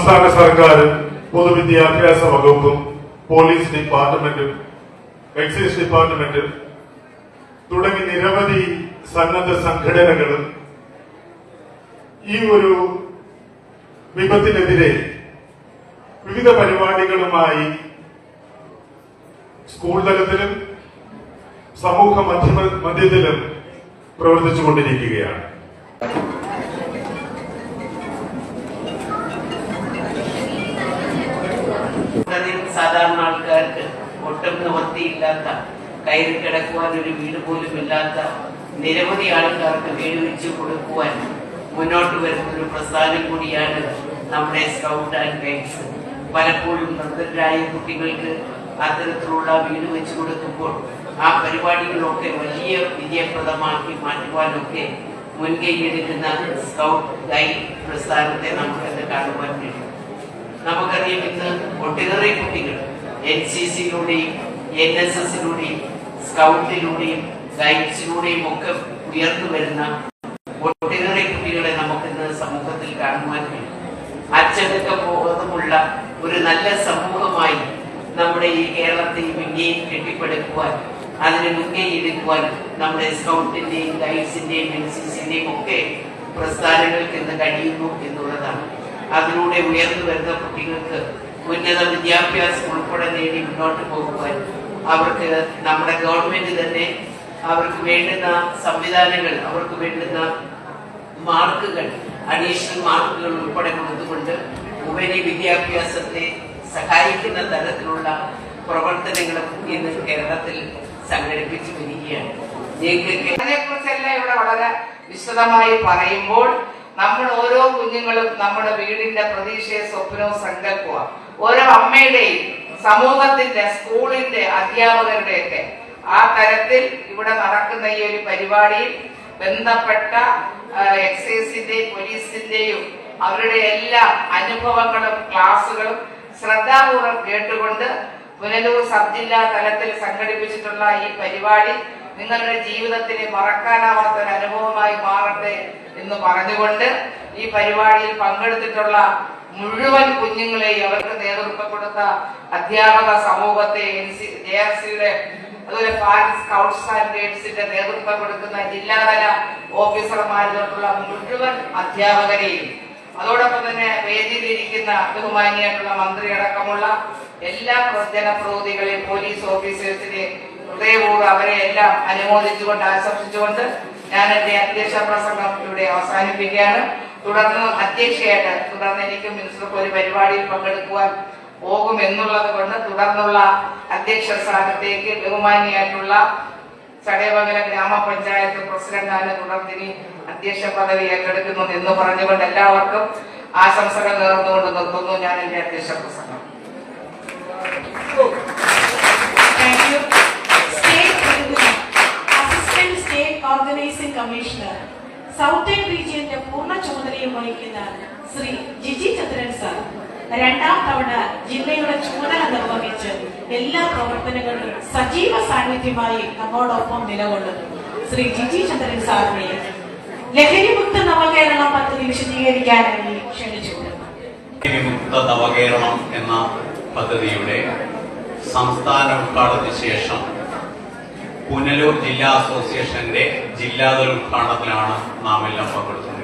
സംസ്ഥാന സർക്കാരും പൊതുവിദ്യാഭ്യാസ വകുപ്പും പോലീസ് ഡിപ്പാർട്ട്മെന്റും എക്സൈസ് ഡിപ്പാർട്ട്മെന്റും തുടങ്ങി നിരവധി സന്നദ്ധ സംഘടനകളും ഈ ഒരു വിപത്തിനെതിരെ വിവിധ പരിപാടികളുമായി സ്കൂൾ തലത്തിലും സമൂഹ മാധ്യമ മധ്യത്തിലും പ്രവർത്തിച്ചുകൊണ്ടിരിക്കുകയാണ്. സാധാരണ ആൾക്കാർക്ക് ഒട്ടും നിവൃത്തിയില്ലാത്ത കയറി കിടക്കുവാൻ ഒരു വീട് പോലും ഇല്ലാത്ത നിരവധി ആൾക്കാർക്ക് വീട് വെച്ച് കൊടുക്കുവാൻ മുന്നോട്ട് വരുന്ന ഒരു പ്രസ്ഥാനം കൂടിയാണ് നമ്മുടെ സ്കൗട്ട് ആൻഡ് ഗൈഡ്സ്. പലപ്പോഴും നിർദ്ധരായ കുട്ടികൾക്ക് അത്തരത്തിലുള്ള വീട് വെച്ച് കൊടുക്കുമ്പോൾ ആ പരിപാടികളൊക്കെ വലിയ വിജയപ്രദമാക്കി മാറ്റുവാനൊക്കെ മുൻകൈയെടുക്കുന്ന സ്കൗട്ട് ഗൈഡ് പ്രസ്ഥാനത്തെ നമുക്കിന്ന് കാണുവാൻ നമുക്കറിയാം ഇന്ന് ഒട്ടേറെ കുട്ടികൾ. എൻ സി സിയിലൂടെയും എൻ എസ് എസിലൂടെയും സ്കൗട്ടിലൂടെയും ഗൈഡ്സിലൂടെയും ഒക്കെ ഉയർന്നു വരുന്ന ഒട്ടേറെ കുട്ടികളെ നമുക്കിന്ന് സമൂഹത്തിൽ കാണുവാൻ കഴിയും. അച്ചടക്ക ബോധമുള്ള ഒരു നല്ല സമൂഹമായി നമ്മുടെ ഈ കേരളത്തെയും ഇന്ത്യയും കെട്ടിപ്പടുക്കുവാൻ അതിന് മുൻകൈയെടുക്കുവാൻ നമ്മുടെ സ്കൗട്ടിന്റെയും ഗൈഡ്സിന്റെയും എൻ സി സിന്റെയും ഒക്കെ പ്രസ്ഥാനങ്ങൾക്ക് ഇന്ന് കഴിയുന്നു എന്നുള്ളതാണ്. അതിലൂടെ ഉയർന്നു വരുന്ന കുട്ടികൾക്ക് ഉന്നത വിദ്യാഭ്യാസം ഉൾപ്പെടെ നേടി മുന്നോട്ട് പോകുവാൻ അവർക്ക് നമ്മുടെ ഗവൺമെന്റ് തന്നെ അവർക്ക് വേണ്ടുന്ന സംവിധാനങ്ങൾ അവർക്ക് വേണ്ടുന്ന മാർക്കുകൾ അഡീഷണൽ മാർക്കുകൾ ഉൾപ്പെടെ കൊടുത്തുകൊണ്ട് ഉപരി വിദ്യാഭ്യാസത്തെ സഹായിക്കുന്ന തരത്തിലുള്ള പ്രവർത്തനങ്ങളും ഇന്ന് കേരളത്തിൽ സംഘടിപ്പിച്ചു വരികയാണ്. ഞങ്ങൾക്ക് അതിനെക്കുറിച്ചെല്ലാം ഇവിടെ വളരെ വിശദമായി പറയുമ്പോൾ നമ്മൾ ഓരോ കുഞ്ഞുങ്ങളും നമ്മുടെ വീടിന്റെ പ്രതീക്ഷയെ സ്വപ്നവും സങ്കല്പവും ഓരോ അമ്മയുടെയും സമൂഹത്തിന്റെ സ്കൂളിന്റെ അധ്യാപകരുടെയൊക്കെ ആ തരത്തിൽ ഇവിടെ നടക്കുന്ന ഈ ഒരു പരിപാടിയിൽ ബന്ധപ്പെട്ട എക്സൈസിന്റെയും പോലീസിന്റെയും അവരുടെ എല്ലാ അനുഭവങ്ങളും ക്ലാസുകളും ശ്രദ്ധാപൂർവം കേട്ടുകൊണ്ട് പുനലൂർ സബ് ജില്ലാ തലത്തിൽ സംഘടിപ്പിച്ചിട്ടുള്ള ഈ പരിപാടി നിങ്ങളുടെ ജീവിതത്തിലെ മറക്കാനാവാത്ത ഒരു അനുഭവമായി മാറട്ടെ എന്ന് പറഞ്ഞുകൊണ്ട് ഈ പരിപാടിയിൽ പങ്കെടുത്തിട്ടുള്ള മുഴുവൻ കുഞ്ഞുങ്ങളെയും അവർക്ക് നേതൃത്വം കൊടുത്ത അധ്യാപക സമൂഹത്തെ എൻ സി ജെ ആർ സിയുടെ അതുപോലെ സ്കൗട്ട്സ് ആൻഡ് ഗൈഡ്സിന്റെ നേതൃത്വം കൊടുക്കുന്ന ജില്ലാതല ഓഫീസർമാരിലോട്ടുള്ള മുഴുവൻ അധ്യാപകരെയും അതോടൊപ്പം തന്നെ വേദിയിലിരിക്കുന്ന ബഹുമാനിയായിട്ടുള്ള മന്ത്രി അടക്കമുള്ള എല്ലാ ജനപ്രതിനിധികളെയും പോലീസ് ഓഫീസേഴ്സിനെ ഹൃദയപൂർവം അവരെ എല്ലാം അനുമോദിച്ചുകൊണ്ട് ആശംസിച്ചുകൊണ്ട് ഞാൻ എന്റെ അധ്യക്ഷ പ്രസംഗം ഇവിടെ അവസാനിപ്പിക്കുകയാണ് തുടർന്ന് അധ്യക്ഷയായിട്ട് തുടർന്ന് എനിക്ക് മിനിസ്റ്റർക്ക് ഒരു പരിപാടിയിൽ പങ്കെടുക്കുവാൻ പോകും എന്നുള്ളത് കൊണ്ട് തുടർന്നുള്ള അധ്യക്ഷ സ്ഥാനത്തേക്ക് ബഹുമാനിയായിട്ടുള്ള ചടയമംഗല ഗ്രാമപഞ്ചായത്ത് പ്രസിഡന്റാണ് തുടർന്നിനി അധ്യക്ഷ പദവി ഏറ്റെടുക്കുന്നു എന്ന് പറഞ്ഞുകൊണ്ട് എല്ലാവർക്കും ആശംസകൾ നേർന്നുകൊണ്ട് നിർത്തുന്നു ഞാൻ എന്റെ അധ്യക്ഷ പ്രസംഗം Thank you. State Tribunal, Assistant State Organizing Commissioner, southern റീജിയന്റെ പൂർണ ചുമതലയും വഹിക്കുന്ന ശ്രീ ജിജി ചന്ദ്രൻ സാർ രണ്ടാം തവണ ജില്ലയുടെ ചുമതല നിർവഹിച്ച് എല്ലാ പ്രവർത്തനങ്ങളിലും സജീവ സാന്നിധ്യമായി നമ്മോടൊപ്പം നിലകൊള്ളുന്നു ശ്രീ ജിജി ചന്ദ്രൻ സാറിനെ ലഹരിമുക്ത നവകേരളം പദ്ധതി വിശദീകരിക്കാനായി ക്ഷണിച്ചു. ലഹരിമുക്ത നവകേരളം എന്ന പദ്ധതിയുടെ സംസ്ഥാന ഉദ്ഘാടനത്തിന് ശേഷം പുനലൂർ ജില്ലാ അസോസിയേഷന്റെ ജില്ലാതല ഉദ്ഘാടനത്തിലാണ് നാം എല്ലാം പങ്കെടുത്തത്